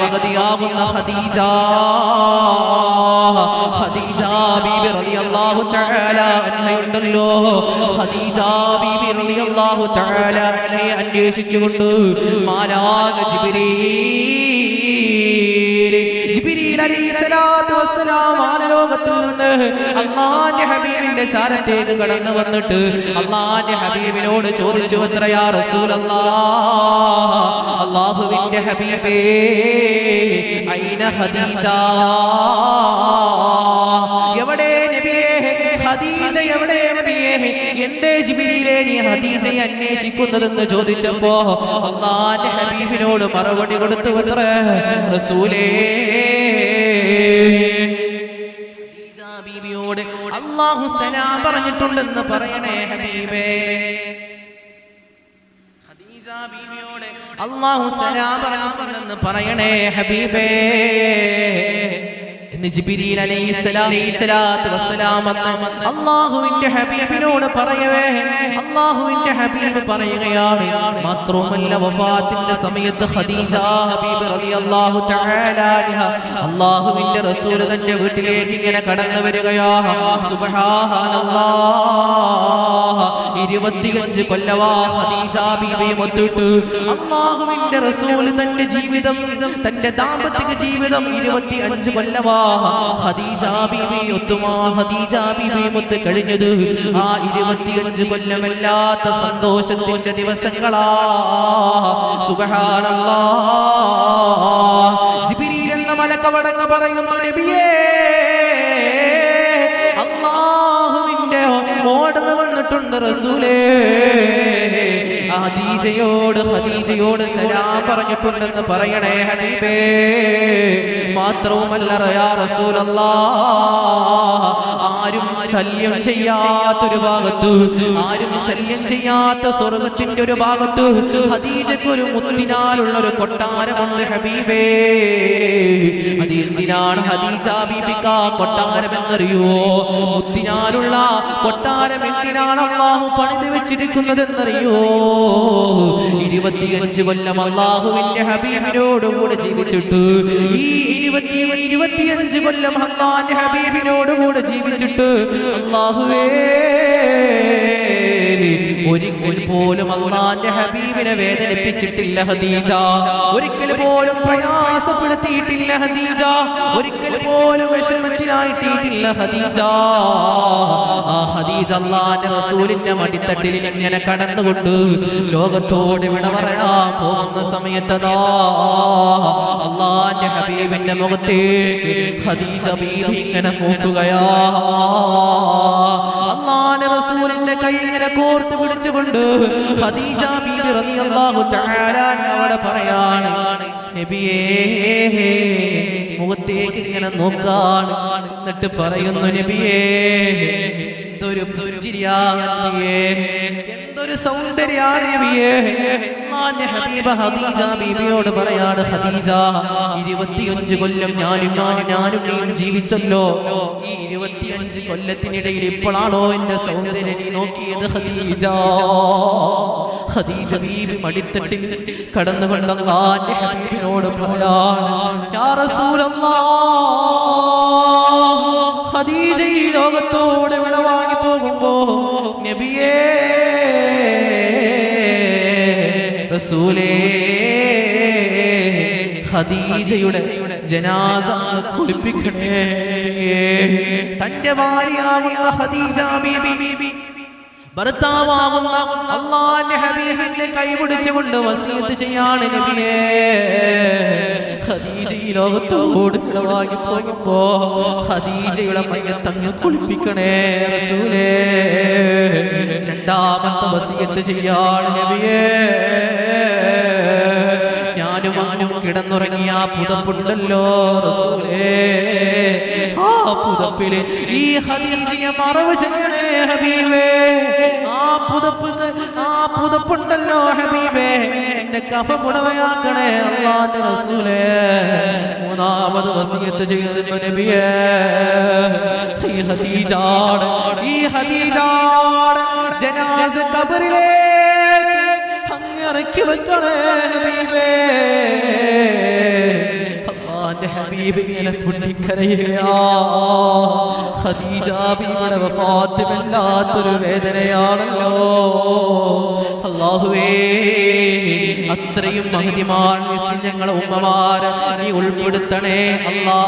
മഹതിയാകുന്ന ഖദീജ. ഖദീജ ബീബി റളിയല്ലാഹു തആല അൻഹയുണ്ടല്ലോ. ഖദീജ ബീബി റളിയല്ലാഹു തആല അൻഹയെ അന്വേഷിച്ചുകൊണ്ട് മാലാക ജിബ്രീൽ വാനലോകത്തിൽ നിന്ന് ഹബീബിന്റെ ചാരത്തേക്ക് കടന്നു വന്നിട്ട് അള്ളാന്റെ ഹബീബിനോട് ചോദിച്ചു എത്രയാ റസൂൽ അള്ളാഹുവിന്റെ ഹബീബേ ഐന ഹദീജ എവിടെ ഹദീജ എവിടെ എന്തേ നീ ഹദീജയെ അന്വേഷിക്കുന്നതെന്ന് ചോദിച്ചപ്പോ അള്ളാന്റെ ഹബീബിനോട് മറുപടി കൊടുത്തു എത്ര റസൂലേ? ബീവിയോട് അള്ളാഹു സലാം പറഞ്ഞിട്ടുണ്ടെന്ന് പറയണേ ഹബീബേ. ഖദീജ ബീവിയോട് അള്ളാഹു സലാം പറഞ്ഞിട്ടുണ്ടെന്ന് പറയണേ ഹബീബേ. എന്ന് അലൈഹിസ്സലാം അള്ളാഹുവിന്റെ ഹബീബിനോട് പറയവേ അള്ളാഹുവിന്റെ ഹബീബ് പറയുകയാണ് മാത്രവുമല്ല വഫാത്തിന്റെ സമയത്ത് ഖദീജ ഹബീബ് റളിയല്ലാഹു തആല അൻഹ അള്ളാഹുവിന്റെ റസൂൽ തന്റെ വീട്ടിലേക്ക് ഇങ്ങനെ കടന്നു വരികയാ സുബ്ഹാനല്ലാഹ്. ഇരുപത്തിയഞ്ച് കൊല്ലവാ മൊത്തിട്ട്. അള്ളാഹുവിന്റെ റസൂൽ തന്റെ ജീവിതം തന്റെ ദാമ്പത്തിക ജീവിതം ഇരുപത്തി അഞ്ച് കൊല്ലവാ ഖദീജ ബീബി ഒത്തുമാ മൊത്ത് കഴിഞ്ഞത്. ആ ഇരുപത്തിയഞ്ച് കൊല്ലമല്ലാത്ത സന്തോഷത്തിന്റെ ദിവസങ്ങളാ. ജിബ്രീൽ എന്ന മലക്കവടങ്ങ് പറയുന്നു നബിയേ. റസൂലേ. ഖദീജയോട് ഖദീജയോട് സലാം പറഞ്ഞിട്ടുണ്ടെന്ന് പറയണേ ഹബീബേ. മാത്രവുമല്ല യാ റസൂലല്ലാ ആരും ശല്യം ചെയ്യാത്തൊരു ഭാഗത്ത് ആരും ശല്യം ചെയ്യാത്ത സ്വർഗത്തിന്റെ ഒരു ഭാഗത്ത് ഹദീജക്ക് ഒരു മുത്തിനാലുള്ള ഒരു കൊട്ടാരമുണ്ട് ഹബീബേ. അത് എന്തിനാണ് ഹദീജ ബീബിക്ക കൊട്ടാരം എന്നറിയോ മുത്തിനാലുള്ള കൊട്ടാരം എന്തിനാണ് അള്ളാഹു പണിത് വെച്ചിരിക്കുന്നതെന്നറിയോ? ഇരുപത്തിയഞ്ച് കൊല്ലം അള്ളാഹുവിന്റെ ഹബീബിനോടുകൂടെ ജീവിച്ചിട്ട് ഈ ഇരുപത്തി ഇരുപത്തിയഞ്ച് കൊല്ലം അള്ളാന്റെ ഹബീബിനോടുകൂടെ ജീവിച്ചിട്ട് അള്ളാഹുവേ ഒരിക്കൽ പോലും അള്ളാന്റെ ഹബീബിനെ വേദനിപ്പിച്ചിട്ടില്ല ഹദീജ. ഒരിക്കൽ പോലും പ്രയാസപ്പെടുത്തിയിട്ടില്ല ഹദീജ. ഒരിക്കൽ പോലും വിഷമത്തിനായിട്ടില്ല ഹദീജ. ആ ഹദീജ അള്ളാന്റെ റസൂലിന്റെ മടിത്തട്ടിൽ ഇങ്ങനെ കടന്നുകൊണ്ട് ലോകത്തോട് വിട പറയാൻ പോകുന്ന സമയത്തതാ. അള്ളാന്റെ ഹബീബിന്റെ മുഖത്തേക്ക് ഖദീജ ബീബി ഇങ്ങനെ നോക്കുകയാ. അള്ളാന്റെ റസൂലിന്റെ കൈ ഇങ്ങനെ കോർത്ത് പിടിച്ചുകൊണ്ട് ഖദീജ ബീബി റളിയല്ലാഹു തആല അവിടെ പറയാണ് നബിയേ മുഖത്തേക്ക് ഇങ്ങനെ നോക്കാണ്. എന്നിട്ട് പറയുന്നു നബിയേ എന്തൊരു പുഞ്ചിരിയാ നബിയേ. എന്തൊരു സൗന്ദര്യാണ് നബിയേ ഹബീബ ഹദീജ ബീബിയോട് പറയാണ് ഹദീജ ഇരുപത്തിയഞ്ച് കൊല്ലം ഞാനും ഞാനും നീയും ജീവിച്ചല്ലോ. ഈ ഇരുപത്തിയഞ്ച് കൊല്ലത്തിനിടയിൽ ഇപ്പോഴാണോ എന്റെ സൗന്ദര്യം നീ നോക്കിയത് ഹദീജ? ഖദീജ ബീബി മടിത്തട്ടിൽ കടന്നുകൊണ്ട് അള്ളാന്റെ ഹബീബിനോട് പറയാണ് യാ റസൂലല്ലാഹ് ഖദീജ ഈ ലോകത്തോട് വിടവാങ്ങി പോകുമ്പോ നബിയേ റസൂലേ ഖദീജയുടെ ജനാസ കുളിപ്പിക്കണേ. തന്റെ ഭാര്യയാകുന്ന ഖദീജ ബീബി ഭർത്താവാകുന്ന അള്ളാന്റെ ഹബീബിന്റെ കൈപിടിച്ചുകൊണ്ട് വസീത്ത് ചെയ്യാണ് നബിയേ. ഖദീജ ഈ ലോകത്തോട് വിടവാങ്ങി പോകുമ്പോ ഖദീജയുടെ മയ്യത്തങ്ങ് കുളിപ്പിക്കണേ റസൂലേ. രണ്ടാമത്തെ വസീത്ത് ചെയ്യാണ് നബിയേ. കിടന്നുറങ്ങിയ ആ പുതപ്പുണ്ടല്ലോ റസൂലേ. ആ പുതപ്പിൽ ഈ ഹദീജിയെ മറവ് ചെയ്യണേ ഹബീബേ. ആ പുതപ്പ് ആ പുതപ്പുണ്ടല്ലോ ഹബീബേ. എന്റെ കഫ പുടവയാക്കണേ അള്ളാന്റെ റസൂലേ. മൂന്നാമത് വസിയത്ത് ചെയ്യുന്ന നബിയേ. ഈ ഹദീജാണ് ഈ ഹദീജാണ് ജനാസ അങ്ങ് ഇറക്കി വെക്കണേ ഹബീബേ. ഹബീബ് ഇങ്ങനെ പൊട്ടിക്കരയുകയാ. ഖദീജ ബീവിയുടെ വഫാത്ത് വല്ലാത്തൊരു വേദനയാണല്ലോ. അള്ളാഹുവേ അത്രയും മഹതിമാൻ ഞങ്ങളെ ഉമ്മമാരെ നീ ഉൾപ്പെടുത്തണേ. അല്ലാ